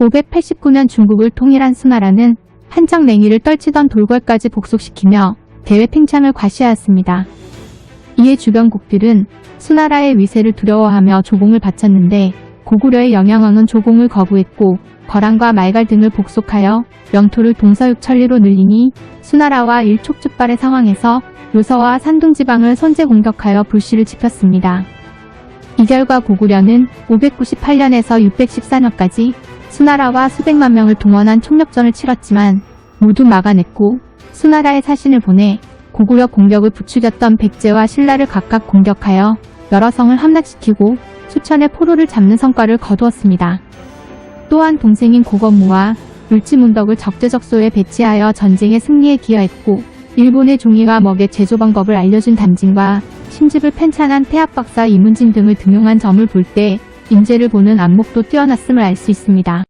589년 중국을 통일한 수나라는 한정 냉이를 떨치던 돌궐까지 복속시키며 대외 팽창을 과시하였습니다. 이에 주변국들은 수나라의 위세를 두려워하며 조공을 바쳤는데 고구려의 영향왕은 조공을 거부했고 거란과 말갈 등을 복속하여 영토를 동서육 천리로 늘리니 수나라와 일촉즉발의 상황에서 요서와 산둥지방을 선제 공격하여 불씨를 지폈습니다. 이 결과 고구려는 598년에서 614년까지 수나라와 수백만 명을 동원한 총력전을 치렀지만 모두 막아냈고 수나라의 사신을 보내 고구려 공격을 부추겼던 백제와 신라를 각각 공격하여 여러 성을 함락시키고 수천의 포로를 잡는 성과를 거두었습니다. 또한 동생인 고건무와 물지문덕을 적재적소에 배치하여 전쟁의 승리에 기여했고 일본의 종이와 먹의 제조 방법을 알려준 담진과 신집을 편찬한 태압박사 이문진 등을 등용한 점을 볼 때 인재를 보는 안목도 뛰어났음을 알 수 있습니다.